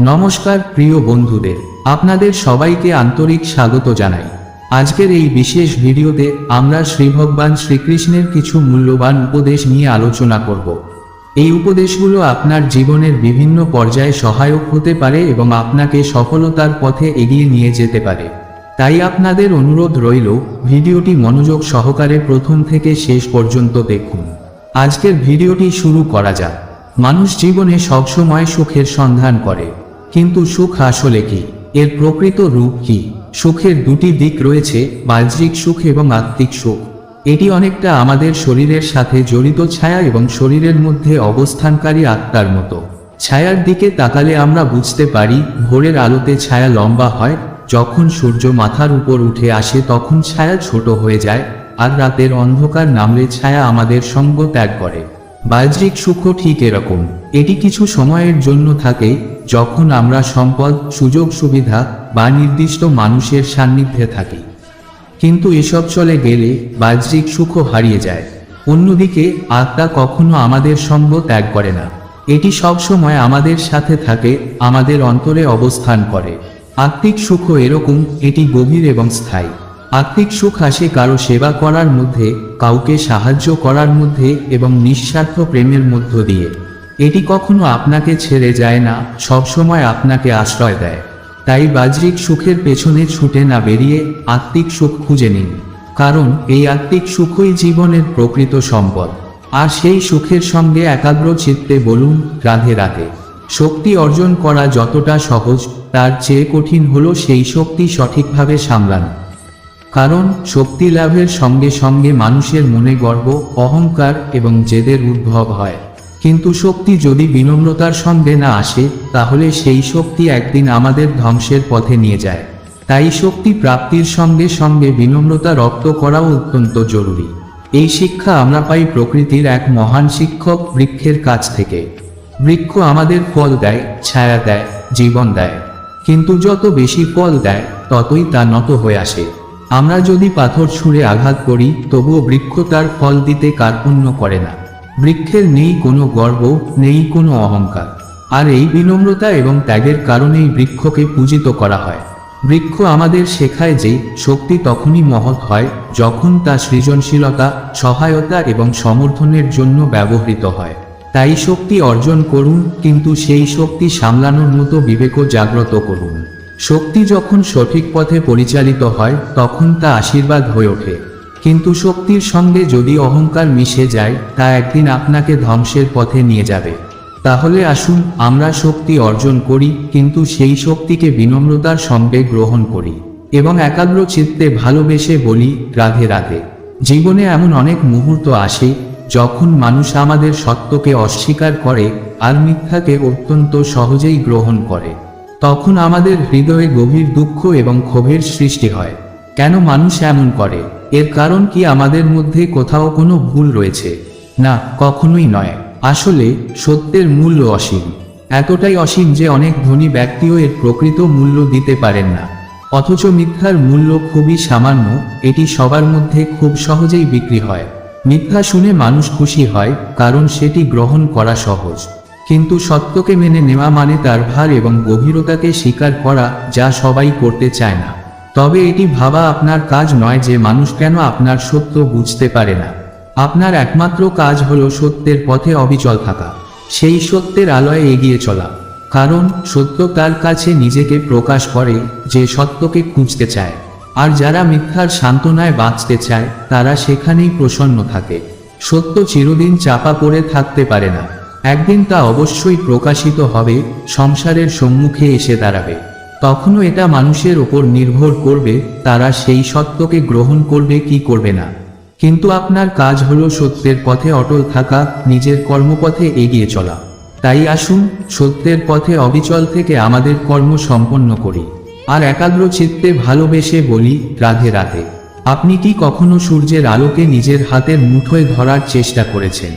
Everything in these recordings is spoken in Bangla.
নমস্কার, প্রিয় বন্ধুদের, আপনাদের সবাইকে আন্তরিক স্বাগত জানাই। আজকের এই বিশেষ ভিডিওতে আমরা শ্রী ভগবান শ্রীকৃষ্ণের কিছু মূল্যবান উপদেশ নিয়ে আলোচনা করব। এই উপদেশগুলো আপনার জীবনের বিভিন্ন পর্যায়ে সহায়ক হতে পারে এবং আপনাকে সফলতার পথে এগিয়ে নিয়ে যেতে পারে। তাই আপনাদের অনুরোধ রইল, ভিডিওটি মনোযোগ সহকারে প্রথম থেকে শেষ পর্যন্ত দেখুন। আজকের ভিডিওটি শুরু করা যাক। মানুষ জীবনে সবসময় সুখের সন্ধান করে। কিন্তু সুখ আসলে কি? এর প্রকৃত রূপ কি? সুখের দুটি দিক রয়েছে, বাহ্যিক সুখ এবং আত্মিক সুখ। এটি অনেকটা আমাদের শরীরের সাথে জড়িত ছায়া এবং শরীরের মধ্যে অবস্থানকারী আত্মার মতো। ছায়ার দিকে তাকালে আমরা বুঝতে পারি, ভোরের আলোতে ছায়া লম্বা হয়, যখন সূর্য মাথার উপর উঠে আসে তখন ছায়া ছোট হয়ে যায়, আর রাতের অন্ধকার নামলে ছায়া আমাদের সঙ্গ ত্যাগ করে। বাহ্যিক সুখও ঠিক এরকম। এটি কিছু সময়ের জন্য থাকে যখন আমরা সম্পদ, সুযোগ, সুবিধা বা নির্দিষ্ট মানুষের সান্নিধ্যে থাকি। কিন্তু এসব চলে গেলে বাহ্যিক সুখও হারিয়ে যায়। অন্যদিকে, আত্মা কখনো আমাদের সঙ্গ ত্যাগ করে না। এটি সবসময় আমাদের সাথে থাকে, আমাদের অন্তরে অবস্থান করে। আত্মিক সুখও এরকম, এটি গভীর এবং স্থায়ী। আত্মিক সুখ আসে কারও সেবা করার মধ্যে, কাউকে সাহায্য করার মধ্যে এবং নিঃস্বার্থ প্রেমের মধ্য দিয়ে। এটি কখনো আপনাকে ছেড়ে যায় না সবসময় আপনাকে আশ্রয় দেয়। তাই বাহ্যিক সুখের পেছনে ছুটে না বেরিয়ে আত্মিক সুখ খুঁজে নিন। কারণ এই আত্মিক সুখই জীবনের প্রকৃত সম্পদ। আর সেই সুখের সঙ্গে একাগ্র চিত্তে বলুন, রাধে রাধে। শক্তি অর্জন করা যতটা সহজ, তার চেয়ে কঠিন হলো সেই শক্তি সঠিকভাবে সামলানো। কারণ শক্তি লাভের সঙ্গে সঙ্গে মানুষের মনে গর্ব, অহংকার এবং জেদের উদ্ভব হয়। কিন্তু শক্তি যদি বিনম্রতার সঙ্গে না আসে, তাহলে সেই শক্তি একদিন আমাদের ধ্বংসের পথে নিয়ে যায়। তাই শক্তি প্রাপ্তির সঙ্গে সঙ্গে বিনম্রতা রপ্ত করাও অত্যন্ত জরুরি। এই শিক্ষা আমরা পাই প্রকৃতির এক মহান শিক্ষক বৃক্ষের কাছ থেকে। বৃক্ষ আমাদের ফল দেয়, ছায়া দেয়, জীবন দেয়। কিন্তু যত বেশি ফল দেয়, ততই তা নত হয়ে আসে। আমরা যদি পাথর ছুঁড়ে আঘাত করি, তবুও বৃক্ষ তার ফল দিতে কার্পণ্য করে না। বৃক্ষের নেই কোনো গর্ব, নেই কোনো অহংকার। আর এই বিনম্রতা এবং ত্যাগের কারণেই বৃক্ষকে পূজিত করা হয়। বৃক্ষ আমাদের শেখায় যে শক্তি তখনই মহৎ হয় যখন তা সৃজনশীলতা, সহায়তা এবং সমর্থনের জন্য ব্যবহৃত হয়। তাই শক্তি অর্জন করুন, কিন্তু সেই শক্তি সামলানোর মতো বিবেকও জাগ্রত করুন। শক্তি যখন সঠিক পথে পরিচালিত হয়, তখন তা আশীর্বাদ হয়ে ওঠে। কিন্তু শক্তির সঙ্গে যদি অহংকার মিশে যায়, তা একদিন আপনাকে ধ্বংসের পথে নিয়ে যাবে। তাহলে আসুন, আমরা শক্তি অর্জন করি, কিন্তু সেই শক্তিকে বিনম্রতার সঙ্গে গ্রহণ করি এবং একাগ্র চিত্তে ভালোবেসে বলি, রাধে রাধে। জীবনে এমন অনেক মুহূর্ত আসে, যখন মানুষ আমাদের সত্যকে অস্বীকার করে আর মিথ্যাকে অত্যন্ত সহজেই গ্রহণ করে। তখন আমাদের হৃদয়ে গভীর দুঃখ এবং ক্ষোভের সৃষ্টি হয়। কেন মানুষ এমন করে? এর কারণ কি আমাদের মধ্যে কোথাও কোনো ভুল রয়েছে? না, কখনোই নয়। আসলে, সত্যের মূল্য অসীম। এতটাই অসীম যে অনেক ধনী ব্যক্তিও এর প্রকৃত মূল্য দিতে পারেন না। অথচ মিথ্যার মূল্য খুবই সামান্য, এটি সবার মধ্যে খুব সহজেই বিক্রি হয়। মিথ্যা শুনে মানুষ খুশি হয়, কারণ সেটি গ্রহণ করা সহজ। কিন্তু সত্যকে মেনে নেওয়া মানে তার ভার এবং গভীরতাকে স্বীকার করা যা সবাই করতে চায় না। তবে এটি ভাবা আপনার কাজ নয় যে মানুষ কেন আপনার সত্য বুঝতে পারে না। আপনার একমাত্র কাজ হলো সত্যের পথে অবিচল থাকা, সেই সত্যের আলোয় এগিয়ে চলা। কারণ সত্য তার কাছে নিজেকে প্রকাশ করে যে সত্যকে খুঁজতে চায়। আর যারা মিথ্যার সান্ত্বনায় বাঁচতে চায়, তারা সেখানেই প্রসন্ন থাকে। সত্য চিরদিন চাপা পড়ে থাকতে পারে না। একদিন তা অবশ্যই প্রকাশিত হবে, সংসারের সম্মুখে এসে দাঁড়াবে। তখনও এটা মানুষের ওপর নির্ভর করবে, তারা সেই সত্যকে গ্রহণ করবে কি করবে না। কিন্তু আপনার কাজ হলো সত্যের পথে অটল থাকা, নিজের কর্মপথে এগিয়ে চলা। তাই আসুন, সত্যের পথে অবিচল থেকে আমাদের কর্ম সম্পন্ন করি। আর একাগ্র চিত্তে ভালোবেসে বলি, রাধে রাধে। আপনি কি কখনো সূর্যের আলোকে নিজের হাতের মুঠোয় ধরার চেষ্টা করেছেন?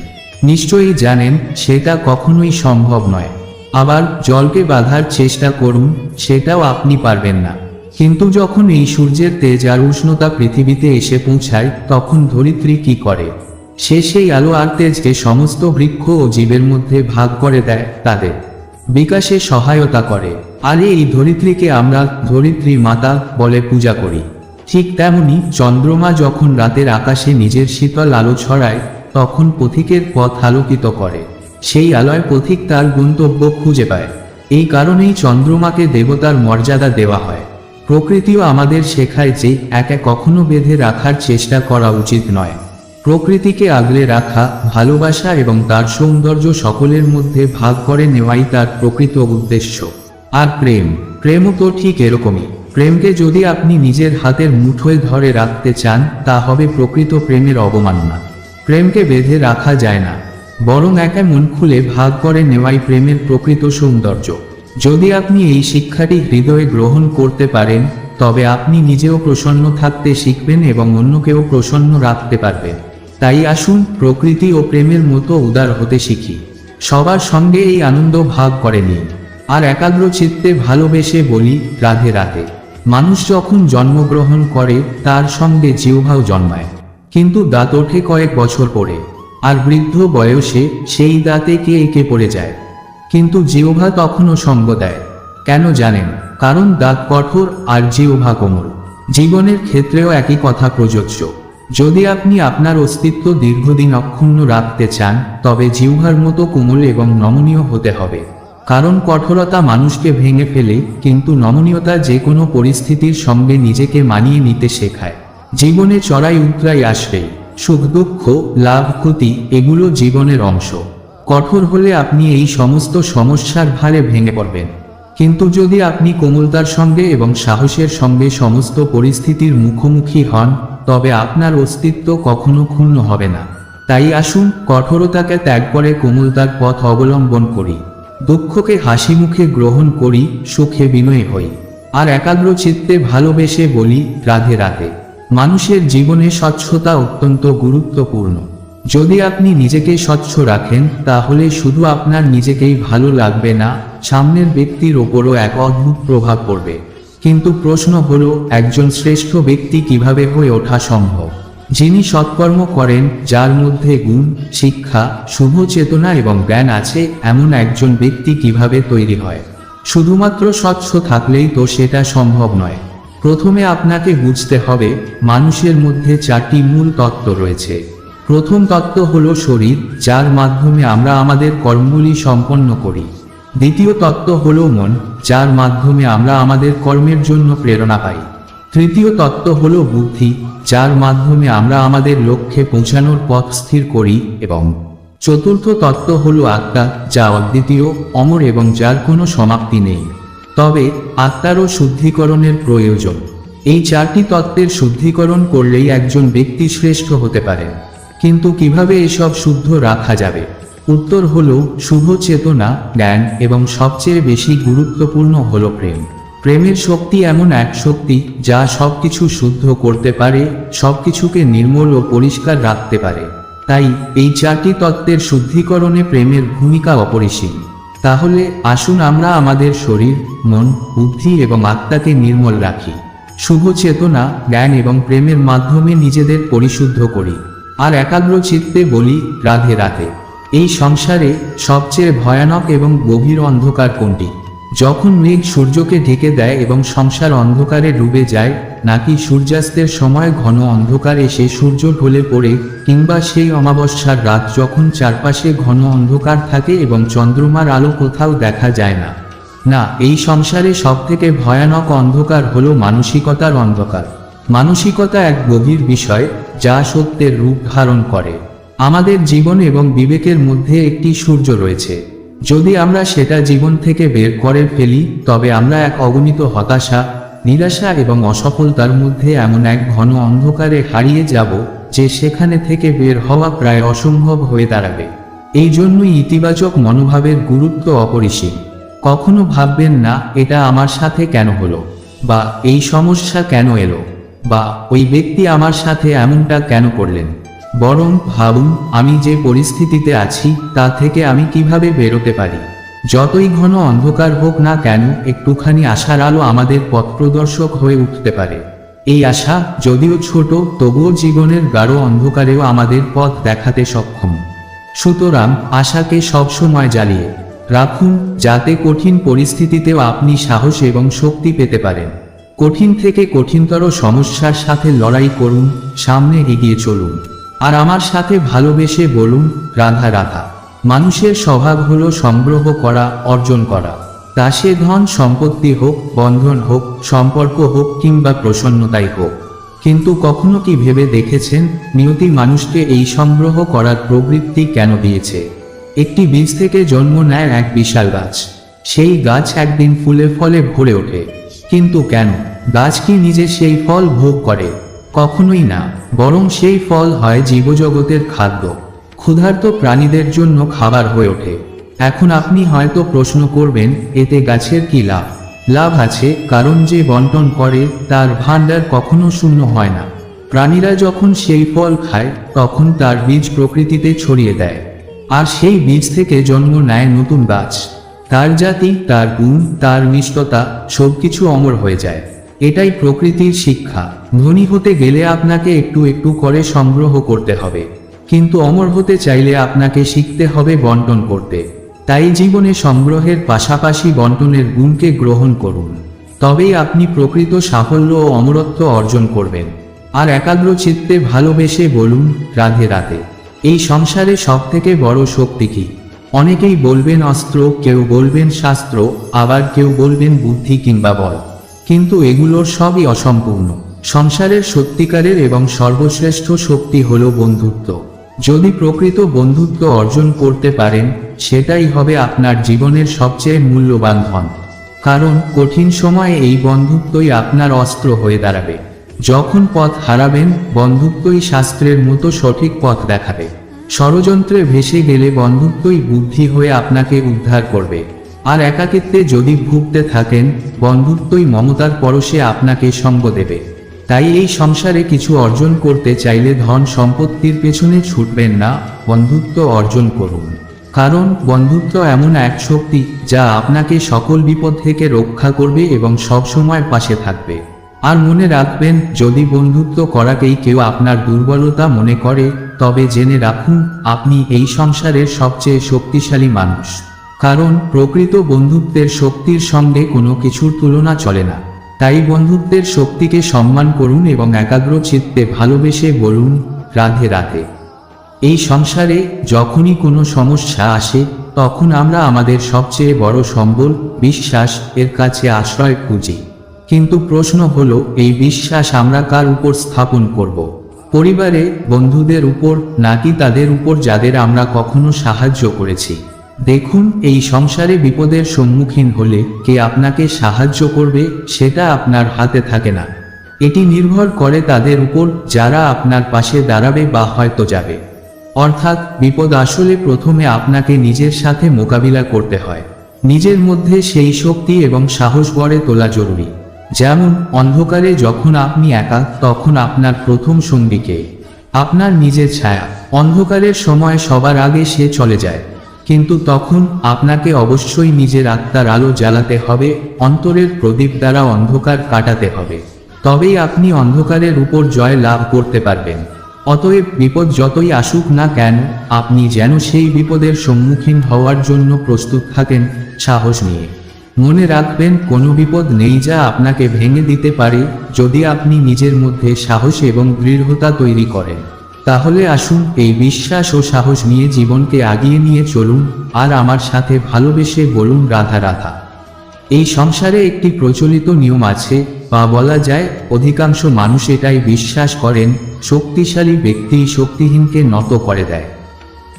নিশ্চয়ই জানেন, সেটা কখনোই সম্ভব নয়। আবার জলকে বাঁধার চেষ্টা করুন, সেটাও আপনি পারবেন না। কিন্তু যখন এই সূর্যের তেজ আর উষ্ণতা পৃথিবীতে এসে পৌঁছায়, তখন ধরিত্রী কি করে? সে সেই আলো আর তেজকে সমস্ত বৃক্ষ ও জীবের মধ্যে ভাগ করে দেয় তাদের। বিকাশে সহায়তা করে। আর এই ধরিত্রীকে আমরা ধরিত্রী মাতা বলে পূজা করি। ঠিক তেমনি চন্দ্রমা যখন রাতের আকাশে নিজের শীতল আলো ছড়ায়, তখন পথিকের পথ আলোকিত করে। সেই আলয় পথিক তার গন্তব্য খুঁজে পায়। এই কারণেই চন্দ্রমাকে দেবতার মর্যাদা দেওয়া হয়। প্রকৃতিও আমাদের শেখায় যে একে কখনো বেঁধে রাখার চেষ্টা করা উচিত নয়। প্রকৃতিকে আগলে রাখা, ভালোবাসা এবং তার সৌন্দর্য সকলের মধ্যে ভাগ করে নেওয়াই তার প্রকৃত উদ্দেশ্য। আর প্রেম, প্রেমও তো ঠিক এরকমই। প্রেমকে যদি আপনি নিজের হাতের মুঠোয় ধরে রাখতে চান, তা হবে প্রকৃত প্রেমের অবমাননা। প্রেমকে বেঁধে রাখা যায় না। বরং একা মন খুলে ভাগ করে নেওয়াই প্রেমের প্রকৃত সৌন্দর্য। যদি আপনি এই শিক্ষাটি হৃদয়ে গ্রহণ করতে পারেন, তবে আপনি নিজেও প্রসন্ন থাকতে শিখবেন এবং অন্যকেও প্রসন্ন রাখতে পারবেন। তাই আসুন প্রকৃতি ও প্রেমের মতো উদার হতে শিখি। সবার সঙ্গে এই আনন্দ ভাগ করে নিন। আর একাগ্র চিত্তে ভালোবেসে বলি, রাধে রাধে। মানুষ যখন জন্মগ্রহণ করে, তার সঙ্গে জিহ্বাও জন্মায়। কিন্তু দাঁত ওঠে কয়েক বছর পরে। আর বৃদ্ধ বয়সে সেই দাঁতে কে একে পড়ে যায়? কিন্তু জিহ্বা তখনও সঙ্গ দেয়। কেন জানেন? কারণ দাঁত কঠোর আর জিহ্বা কোমল। জীবনের ক্ষেত্রেও একই কথা প্রযোজ্য। যদি আপনি আপনার অস্তিত্ব দীর্ঘদিন অক্ষুণ্ণ রাখতে চান, তবে জিহ্বার মতো কোমল এবং নমনীয় হতে হবে। কারণ কঠোরতা মানুষকে ভেঙে ফেলে, কিন্তু নমনীয়তা যে কোনো পরিস্থিতির সঙ্গে নিজেকে মানিয়ে নিতে শেখায়। জীবনে চড়াই উতরাই আসবেই। সুখ, দুঃখ, লাভ, ক্ষতি, এগুলো জীবনের অংশ। কঠোর হলে আপনি এই সমস্ত সমস্যার ভারে ভেঙে পড়বেন। কিন্তু যদি আপনি কোমলতার সঙ্গে এবং সাহসের সঙ্গে সমস্ত পরিস্থিতির মুখোমুখি হন, তবে আপনার অস্তিত্ব কখনো ক্ষুণ্ণ হবে না। তাই আসুন কঠোরতাকে ত্যাগ করে কোমলতার পথ অবলম্বন করি। দুঃখকে হাসি মুখে গ্রহণ করি, সুখে বিনয় হই। আর একাগ্র চিত্তে ভালোবেসে বলি, রাধে রাধে। মানুষের জীবনে স্বচ্ছতা অত্যন্ত গুরুত্বপূর্ণ। যদি আপনি নিজেকে স্বচ্ছ রাখেন, তাহলে শুধু আপনার নিজেকেই ভালো লাগবে না, সামনের ব্যক্তির ওপরও এক অদ্ভুত প্রভাব পড়বে। কিন্তু প্রশ্ন হলো, একজন শ্রেষ্ঠ ব্যক্তি কীভাবে হয়ে ওঠা সম্ভব? যিনি সৎকর্ম করেন, যার মধ্যে গুণ, শিক্ষা, শুভ চেতনা এবং জ্ঞান আছে, এমন একজন ব্যক্তি কীভাবে তৈরি হয়? শুধুমাত্র স্বচ্ছ থাকলেই তো সেটা সম্ভব নয়। প্রথমে আপনাকে বুঝতে হবে, মানুষের মধ্যে চারটি মূল তত্ত্ব রয়েছে। প্রথম তত্ত্ব হল শরীর, যার মাধ্যমে আমরা আমাদের কর্মগুলি সম্পন্ন করি। দ্বিতীয় তত্ত্ব হল মন, যার মাধ্যমে আমরা আমাদের কর্মের জন্য প্রেরণা পাই। তৃতীয় তত্ত্ব হল বুদ্ধি, যার মাধ্যমে আমরা আমাদের লক্ষ্যে পৌঁছানোর পথ স্থির করি এবং চতুর্থ তত্ত্ব হল আত্মা, যা অদ্বিতীয়, অমর এবং যার কোনো সমাপ্তি নেই। তবে আত্মারও শুদ্ধিকরণের প্রয়োজন। এই চারটি তত্ত্বের শুদ্ধিকরণ করলেই একজন ব্যক্তি শ্রেষ্ঠ হতে পারে। কিন্তু কীভাবে এসব শুদ্ধ রাখা যাবে? উত্তর হল, শুভ চেতনা, জ্ঞান এবং সবচেয়ে বেশি গুরুত্বপূর্ণ হল প্রেম। প্রেমের শক্তি এমন এক শক্তি যা সবকিছু শুদ্ধ করতে পারে, সবকিছুকে নির্মল ও পরিষ্কার রাখতে পারে। তাই এই চারটি তত্ত্বের শুদ্ধিকরণে প্রেমের ভূমিকা অপরিসীম। তাহলে আসুন আমরা আমাদের শরীর, মন, বুদ্ধি এবং আত্মাকে নির্মল রাখি। শুভ চেতনা, জ্ঞান এবং প্রেমের মাধ্যমে নিজেদের পরিশুদ্ধ করি। আর একাগ্র চিত্তে বলি, রাধে রাধে। এই সংসারে সবচেয়ে ভয়ানক এবং গভীর অন্ধকার কোনটি? যখন মেঘ সূর্যকে ঢেকে দেয় এবং সংসার অন্ধকারে ডুবে যায় নাকি সূর্যাস্তের সময় ঘন অন্ধকার এসে সূর্য ঢলে পড়ে, কিংবা সেই অমাবস্যার রাত যখন চারপাশে ঘন অন্ধকার থাকে এবং চন্দ্রমার আলো কোথাও দেখা যায় না। না, এই সংসারে সবথেকে ভয়ানক অন্ধকার হল মানসিকতার অন্ধকার। মানসিকতা এক গভীর বিষয়, যা সত্যের রূপ ধারণ করে। আমাদের জীবন এবং বিবেকের মধ্যে একটি সূর্য রয়েছে। যদি আমরা সেটা জীবন থেকে বের করে ফেলি, তবে আমরা এক অগণিত হতাশা নিরাশা এবং অসফলতার মধ্যে এমন এক ঘন অন্ধকারে হারিয়ে যাব যে সেখানে থেকে বের হওয়া প্রায় অসম্ভব হয়ে দাঁড়াবে। এই জন্যই ইতিবাচক মনোভাবের গুরুত্ব অপরিসীম। কখনো ভাববেন না, এটা আমার সাথে কেন হলো? বা এই সমস্যা কেন এলো? বা ওই ব্যক্তি আমার সাথে এমনটা কেন করলেন? বরং ভাবুন, আমি যে পরিস্থিতিতে আছি, তা থেকে আমি কীভাবে বেরোতে পারি? যতই ঘন অন্ধকার হোক না কেন, একটুখানি আশার আলো আমাদের পথ প্রদর্শক হয়ে উঠতে পারে। এই আশা, যদিও ছোট, তবুও জীবনের গাঢ় অন্ধকারেও আমাদের পথ দেখাতে সক্ষম। সুতরাং, আশাকে সবসময় জ্বালিয়ে রাখুন, যাতে কঠিন পরিস্থিতিতেও আপনি সাহস এবং শক্তি পেতে পারেন। কঠিন থেকে কঠিনতর সমস্যার সাথে লড়াই করুন, সামনে এগিয়ে চলুন। আর আমার সাথে ভালোবেসে বলুন, রাধা রাধা। মানুষের স্বভাব হলো সংগ্রহ করা, অর্জন করা। তা সে ধন সম্পত্তি হোক, বন্ধন হোক, সম্পর্ক হোক কিংবা প্রসন্নতাই হোক। কিন্তু কখনো কি ভেবে দেখেছেন নিয়তি মানুষকে এই সংগ্রহ করার প্রবৃত্তি কেন দিয়েছে? একটি বীজ থেকে জন্ম নেয় এক বিশাল গাছ। সেই গাছ একদিন ফুলে ফলে ভরে ওঠে। কিন্তু কেন? গাছ কি নিজে সেই ফল ভোগ করে? কখনোই না। বরং সেই ফল হয় জীবজগতের খাদ্য। ক্ষুধার্ত প্রাণীদের জন্য খাবার হয়ে ওঠে। এখন আপনি হয়তো প্রশ্ন করবেন, এতে গাছের কি লাভ? লাভ আছে, কারণ যে বন্টন করে, তার ভাণ্ডার কখনো শূন্য হয় না। প্রাণীরা যখন সেই ফল খায়, তখন তার বীজ প্রকৃতিতে ছড়িয়ে দেয়। আর সেই বীজ থেকে জন্ম নেয় নতুন গাছ। তার জাতি, তার গুণ, তার মিষ্টতা, সবকিছু অমর হয়ে যায়। এটাই প্রকৃতির শিক্ষা। ধনী হতে গেলে আপনাকে একটু একটু করে সংগ্রহ করতে হবে। কিন্তু অমর হতে চাইলে আপনাকে শিখতে হবে বন্টন করতে। তাই জীবনে সংগ্রহের পাশাপাশি বন্টনের গুণকে গ্রহণ করুন। তবেই আপনি প্রকৃত সাফল্য ও অমরত্ব অর্জন করবেন। আর একাগ্র চিত্তে ভালোবেসে বলুন, রাধে রাধে। এই সংসারে সব থেকে বড় শক্তি কি? অনেকেই বলবেন অস্ত্র, কেউ বলবেন শাস্ত্র, আবার কেউ বলবেন বুদ্ধি কিংবা বল। কিন্তু এগুলোর সবই অসম্পূর্ণ। সংসারের সত্যিকারের এবং সর্বশ্রেষ্ঠ শক্তি হল বন্ধুত্ব। যদি প্রকৃত বন্ধুত্ব অর্জন করতে পারেন, সেটাই হবে আপনার জীবনের সবচেয়ে মূল্যবান ধন। কারণ কঠিন সময়ে এই বন্ধুত্বই আপনার অস্ত্র হয়ে দাঁড়াবে। যখন পথ হারাবেন, বন্ধুত্বই শাস্ত্রের মতো সঠিক পথ দেখাবে। ষড়যন্ত্রে ভেসে গেলে বন্ধুত্বই বুদ্ধি হয়ে আপনাকে উদ্ধার করবে। আর একাকিত্বে যদি ভুগতে থাকেন, বন্ধুত্বই মমতার পরশে আপনাকে সঙ্গ দেবে। তাই এই সংসারে কিছু অর্জন করতে চাইলে ধন সম্পত্তির পেছনে ছুটবেন না, বন্ধুত্ব অর্জন করুন। কারণ বন্ধুত্ব এমন এক শক্তি যা আপনাকে সকল বিপদ থেকে রক্ষা করবে এবং সবসময় পাশে থাকবে। আর মনে রাখবেন, যদি বন্ধুত্ব করাকেই কেউ আপনার দুর্বলতা মনে করে, তবে জেনে রাখুন, আপনি এই সংসারের সবচেয়ে শক্তিশালী মানুষ। কারণ প্রকৃত বন্ধুত্বের শক্তির সঙ্গে কোনো কিছুর তুলনা চলে না। তাই বন্ধুত্বের শক্তিকে সম্মান করুন এবং একাগ্র চিত্তে ভালোবেসে বলুন, রাধে রাধে। এই সংসারে যখনই কোনো সমস্যা আসে, তখন আমরা আমাদের সবচেয়ে বড় সম্বল, বিশ্বাস, এর কাছে আশ্রয় খুঁজি। কিন্তু প্রশ্ন হলো, এই বিশ্বাস আমরা কার উপর স্থাপন করব। পরিবারে বন্ধুদের উপর, নাকি তাদের উপর যাদের আমরা কখনো সাহায্য করেছি? দেখুন, এই সংসারে বিপদের সম্মুখীন হলে কে আপনাকে সাহায্য করবে সেটা আপনার হাতে থাকে না। এটি নির্ভর করে তাদের উপর যারা আপনার পাশে দাঁড়াবে বা হয়তো যাবে। অর্থাৎ, বিপদ আসলে প্রথমে আপনাকে নিজের সাথে মোকাবিলা করতে হয়। নিজের মধ্যে সেই শক্তি এবং সাহস গড়ে তোলা জরুরি। যেমন, অন্ধকারে যখন আপনি একা, তখন আপনার প্রথম সঙ্গীকে আপনার নিজের ছায়া। অন্ধকারের সময় সবার আগে সে চলে যায়। কিন্তু তখন আপনাকে অবশ্যই নিজের আত্মার আলো জ্বালাতে হবে, অন্তরের প্রদীপ দ্বারা অন্ধকার কাটাতে হবে। তবেই আপনি অন্ধকারের উপর জয় লাভ করতে পারবেন। অতএব বিপদ যতই আসুক না কেন, আপনি যেন সেই বিপদের সম্মুখীন হওয়ার জন্য প্রস্তুত থাকেন সাহস নিয়ে। মনে রাখবেন, কোনো বিপদ নেই যা আপনাকে ভেঙে দিতে পারে যদি আপনি নিজের মধ্যে সাহস এবং দৃঢ়তা তৈরি করেন। তাহলে আসুন এই বিশ্বাস ও সাহস নিয়ে জীবনকে আগিয়ে নিয়ে চলুন, আর আমার সাথে ভালোবেসে বলুন, রাধা রাধা। এই সংসারে একটি প্রচলিত নিয়ম আছে, বা বলা যায়, অধিকাংশ মানুষ এটাই বিশ্বাস করেন, শক্তিশালী ব্যক্তি শক্তিহীনকে নত করে দেয়।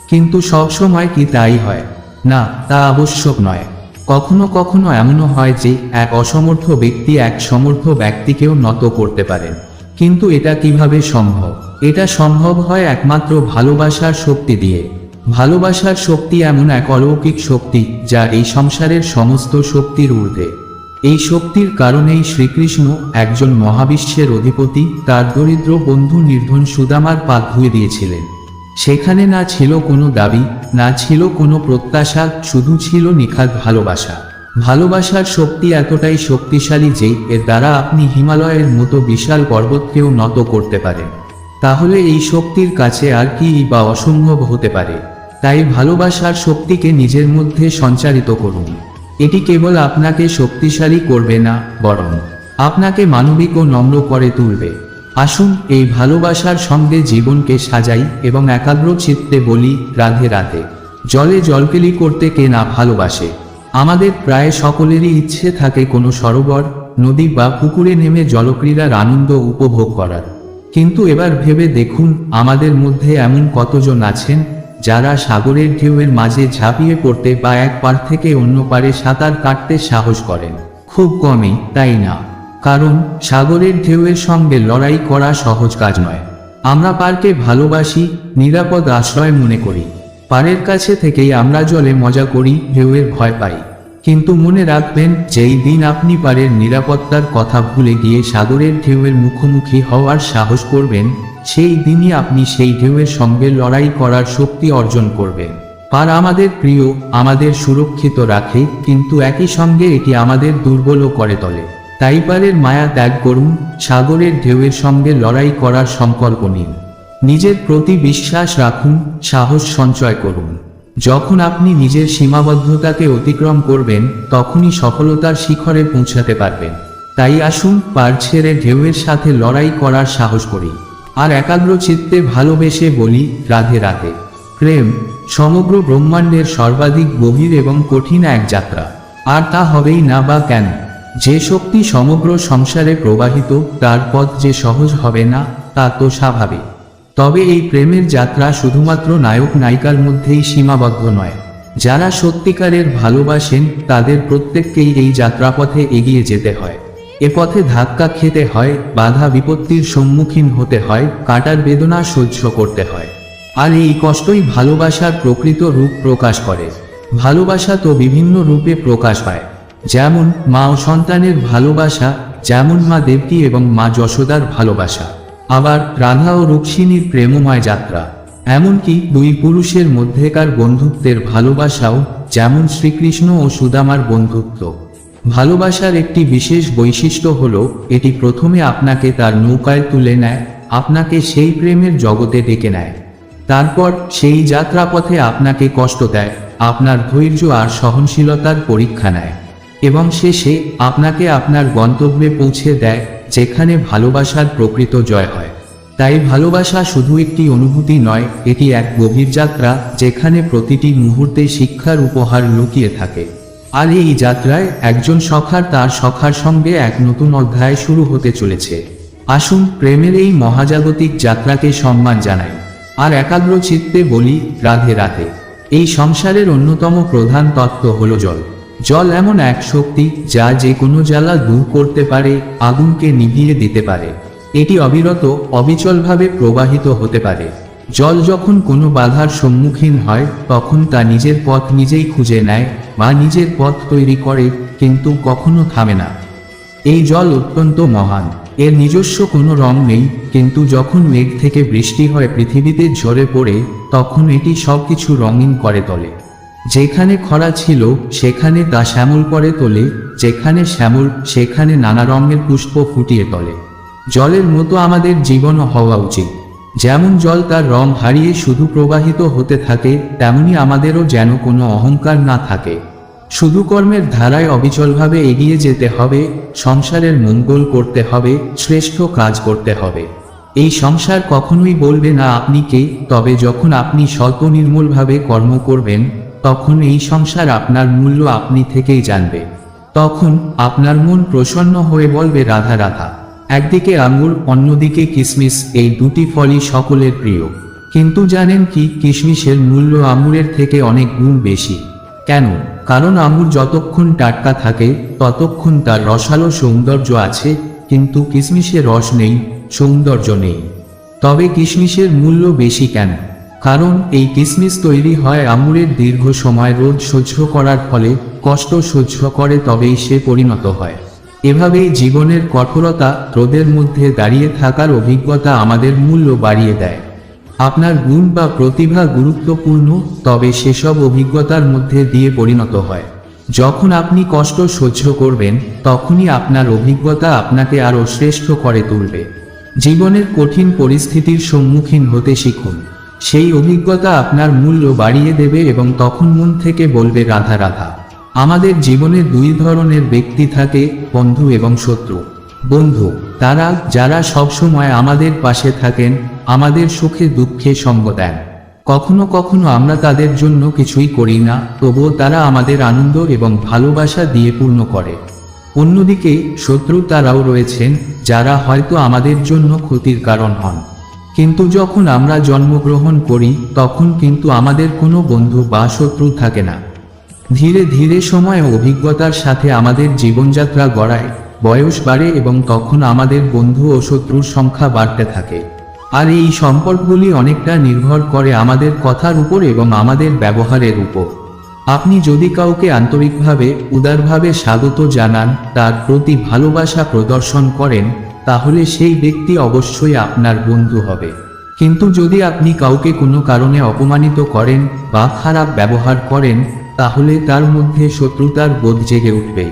কিন্তু সবসময় কি তাই হয়? না, তা আবশ্যক নয়। কখনো কখনো এমনও হয় যে, এক অসমর্থ ব্যক্তি এক সমর্থ ব্যক্তিকেও নত করতে পারেন। কিন্তু এটা কীভাবে সম্ভব? এটা সম্ভব হয় একমাত্র ভালোবাসার শক্তি দিয়ে। ভালোবাসার শক্তি এমন এক অলৌকিক শক্তি যা এই সংসারের সমস্ত শক্তির ঊর্ধ্বে। এই শক্তির কারণেই শ্রীকৃষ্ণ একজন মহাবিশ্বের অধিপতি, তার দরিদ্র বন্ধু নির্ধন সুদামার পা ধুয়ে দিয়েছিলেন। সেখানে না ছিল কোনো দাবি, না ছিল কোনো প্রত্যাশা, শুধু ছিল নিখাত ভালোবাসা। ভালোবাসার শক্তি এতটাই শক্তিশালী যে, এর দ্বারা আপনি হিমালয়ের মতো বিশাল পর্বতকেও নত করতে পারেন। তাহলে এই শক্তির কাছে আর কি বা অসম্ভব হতে পারে? তাই ভালোবাসার শক্তিকে নিজের মধ্যে সঞ্চারিত করুন। এটি কেবল আপনাকে শক্তিশালী করবে না, বরং আপনাকে মানবিক ও নম্র করে তুলবে। আসুন এই ভালোবাসার সঙ্গে জীবনকে সাজাই এবং একাগ্র চিত্তে বলি, রাধে রাধে। জলে জলকেলি করতে কে না ভালোবাসে? আমাদের প্রায় সকলেরই ইচ্ছে থাকে কোনো সরোবর, নদী বা পুকুরে নেমে জলক্রীড়ার আনন্দ উপভোগ করার। কিন্তু এবার ভেবে দেখুন, আমাদের মধ্যে এমন কতজন আছেন, যারা সাগরের ঢেউয়ের মাঝে ঝাঁপিয়ে পড়তে বা এক পার থেকে অন্য পারে সাঁতার কাটতে সাহস করেন। খুব কমই, তাই না? কারণ, সাগরের ঢেউয়ের সঙ্গে লড়াই করা সহজ কাজ নয়। আমরা পার্কে ভালোবাসি, নিরাপদ আশ্রয় মনে করি। পাড়ের কাছে থেকেই আমরা জলে মজা করি, ঢেউয়ের ভয় পাই। কিন্তু মনে রাখবেন, যেই দিন আপনি পারের নিরাপত্তার কথা ভুলে গিয়ে সাগরের ঢেউয়ের মুখোমুখি হওয়ার সাহস করবেন, সেই দিনই আপনি সেই ঢেউয়ের সঙ্গে লড়াই করার শক্তি অর্জন করবেন। পার আমাদের প্রিয়, আমাদের সুরক্ষিত রাখে, কিন্তু একই সঙ্গে এটি আমাদের দুর্বলও করে তোলে। তাই পারের মায়া ত্যাগ করুন, সাগরের ঢেউয়ের সঙ্গে লড়াই করার সংকল্প নিন। নিজের প্রতি বিশ্বাস রাখুন, সাহস সঞ্চয় করুন। যখন আপনি নিজের সীমাবদ্ধতাকে অতিক্রম করবেন, তখনই সফলতার শিখরে পৌঁছাতে পারবেন। তাই আসুন পার ছেড়ে ঢেউয়ের সাথে লড়াই করার সাহস করি। আর একাগ্র চিত্তে ভালোবেসে বলি, রাধে রাধে। প্রেম, সমগ্র ব্রহ্মাণ্ডের সর্বাধিক গভীর এবং কঠিন এক যাত্রা। আর তা হবেই না বা কেন? যে শক্তি সমগ্র সংসারে প্রবাহিত, তার পথ যে সহজ হবে না, তা তো স্বাভাবিক। তবে এই প্রেমের যাত্রা শুধুমাত্র নায়ক নায়িকার মধ্যেই সীমাবদ্ধ নয়। যারা সত্যিকারের ভালোবাসেন, তাদের প্রত্যেককেই এই যাত্রাপথে এগিয়ে যেতে হয়। এ পথে ধাক্কা খেতে হয়, বাধা বিপত্তির সম্মুখীন হতে হয়, কাটার বেদনা সহ্য করতে হয়। আর এই কষ্টই ভালোবাসার প্রকৃত রূপ প্রকাশ করে। ভালোবাসা তো বিভিন্ন রূপে প্রকাশ পায়। যেমন মা ও সন্তানের ভালোবাসা, যেমন মা দেবকী এবং মা যশোদার ভালোবাসা। আবার রাধা ও রুক্মিণীর প্রেমময় যাত্রা। এমনকি দুই পুরুষের মধ্যেকার বন্ধুত্বের ভালোবাসাও যেমন শ্রীকৃষ্ণ ও সুদামার বন্ধুত্ব। ভালোবাসার একটি বিশেষ বৈশিষ্ট্য হল, এটি প্রথমে আপনাকে তার নৌকায় তুলে নেয়, আপনাকে সেই প্রেমের জগতে ডেকে নেয়। তারপর সেই যাত্রাপথে আপনাকে কষ্ট দেয়, আপনার ধৈর্য আর সহনশীলতার পরীক্ষা নেয়। এবং শেষে আপনাকে আপনার গন্তব্যে পৌঁছে দেয় যেখানে ভালোবাসার প্রকৃত জয় হয়। তাই ভালোবাসা শুধু একটি অনুভূতি নয়, এটি এক গভীর যাত্রা যেখানে প্রতিটি মুহূর্তে শিক্ষার উপহার লুকিয়ে থাকে। আর এই যাত্রায় একজন সখার তার সখার সঙ্গে এক নতুন অধ্যায় শুরু হতে চলেছে। আসুন প্রেমের এই মহাজাগতিক যাত্রাকে সম্মান জানাই। আর একাগ্র চিত্তে বলি, রাধে রাধে। এই সংসারের অন্যতম প্রধান তত্ত্ব হল জল। জল এমন এক শক্তি যা যে কোনো জ্বালা দূর করতে পারে, আগুনকে নিভিয়ে দিতে পারে। এটি অবিরত, অবিচলভাবে প্রবাহিত হতে পারে। জল যখন কোনো বাধার সম্মুখীন হয়, তখন তা নিজের পথ নিজেই খুঁজে নেয় বা নিজের পথ তৈরি করে, কিন্তু কখনো থামে না। এই জল অত্যন্ত মহান। এর নিজস্ব কোনো রং নেই, কিন্তু যখন মেঘ থেকে বৃষ্টি হয় পৃথিবীতে ঝরে পড়ে, তখন এটি সবকিছু রঙিন করে তোলে। যেখানে খরা ছিল, সেখানে তা শ্যামল করে তোলে, যেখানে শ্যামল, সেখানে নানা রঙের পুষ্প ফুটিয়ে তোলে। জলের মতো আমাদের জীবনও হওয়া উচিত। যেমন জল তার রং হারিয়ে শুধু প্রবাহিত হতে থাকে, তেমনি আমাদেরও যেন কোনো অহংকার না থাকে। শুধু কর্মের ধারায় অবিচলভাবে এগিয়ে যেতে হবে, সংসারের মঙ্গল করতে হবে, শ্রেষ্ঠ কাজ করতে হবে। এই সংসার কখনোই বলবে না আপনি কে, তবে যখন আপনি স্বল্প নির্মূলভাবে কর্ম করবেন তখন এই সংসার আপনার মূল্য আপনি থেকেই জানবে। তখন আপনার মন প্রসন্ন হয়ে বলবে, রাধা রাধা। একদিকে আঙ্গুর, অন্যদিকে কিসমিস, এই দুটি ফলই সকলের প্রিয়। কিন্তু জানেন কি কিশমিশের মূল্য আঙুরের থেকে অনেক গুণ বেশি। কেন? কারণ আঙুর যতক্ষণ টাটকা থাকে, ততক্ষণ তার রসালো সৌন্দর্য আছে, কিন্তু কিশমিশে রস নেই, সৌন্দর্য নেই। তবে কিশমিশের মূল্য বেশি কেন? কারণ এই কিসমিস তৈরি হয় আঙুরের দীর্ঘ সময় রোদ সহ্য করার ফলে, কষ্ট সহ্য করে তবেই সে পরিণত হয়। এভাবেই জীবনের কঠোরতা রোদের মধ্যে দাঁড়িয়ে থাকার অভিজ্ঞতা আমাদের মূল্য বাড়িয়ে দেয়। আপনার গুণ বা প্রতিভা গুরুত্বপূর্ণ, তবে সেসব অভিজ্ঞতার মধ্যে দিয়ে পরিণত হয়। যখন আপনি কষ্ট সহ্য করবেন, তখনই আপনার অভিজ্ঞতা আপনাকে আরও শ্রেষ্ঠ করে তুলবে। জীবনের কঠিন পরিস্থিতির সম্মুখীন হতে শিখুন। সেই অভিজ্ঞতা আপনার মূল্য বাড়িয়ে দেবে এবং তখন মন থেকে বলবে, রাধা রাধা, আমাদের জীবনে দুই ধরনের ব্যক্তি থাকে, বন্ধু এবং শত্রু। বন্ধু, তারা, যারা সবসময় আমাদের পাশে থাকেন, আমাদের সুখে দুঃখে সঙ্গ দেন। কখনো কখনো আমরা তাদের জন্য কিছুই করি না, তবুও তারা আমাদের আনন্দ এবং ভালোবাসা দিয়ে পূর্ণ করে। অন্যদিকে, শত্রু তারাও রয়েছেন, যারা হয়তো আমাদের জন্য ক্ষতির কারণ হন। কিন্তু যখন আমরা জন্মগ্রহণ করি, তখন কিন্তু আমাদের কোনো বন্ধু বা শত্রু থাকে না। ধীরে ধীরে সময় অভিজ্ঞতার সাথে আমাদের জীবনযাত্রা গড়ায়, বয়স বাড়ে এবং তখন আমাদের বন্ধু ও শত্রুর সংখ্যা বাড়তে থাকে। আর এই সম্পর্কগুলি অনেকটা নির্ভর করে আমাদের কথার উপর এবং আমাদের ব্যবহারের উপর। আপনি যদি কাউকে আন্তরিকভাবে, উদারভাবে স্বাগত জানান, তার প্রতি ভালোবাসা প্রদর্শন করেন তাহলে সেই ব্যক্তি অবশ্যই আপনার বন্ধু হবে। কিন্তু যদি আপনি কাউকে কোনো কারণে অপমানিত করেন বা খারাপ ব্যবহার করেন, তাহলে তার মধ্যে শত্রুতার বোধ জেগে উঠবে।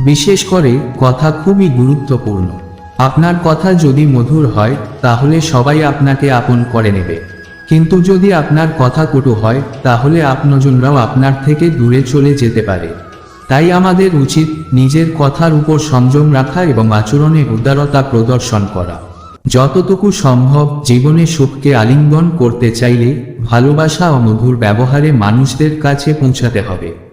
বিশেষ করে, কথা খুবই গুরুত্বপূর্ণ। আপনার কথা যদি মধুর হয়, তাহলে সবাই আপনাকে আপন করে নেবে। কিন্তু যদি আপনার কথা কটু হয়, তাহলে আপনজনরাও আপনার থেকে দূরে চলে যেতে পারে। তাই আমাদের উচিত নিজের কথার উপর সংযম রাখা এবং আচরণে উদারতা প্রদর্শন করা। যতটুকু সম্ভব জীবনে সুখকে আলিঙ্গন করতে চাইলে ভালোবাসা ও মধুর ব্যবহারে মানুষদের কাছে পৌঁছাতে হবে।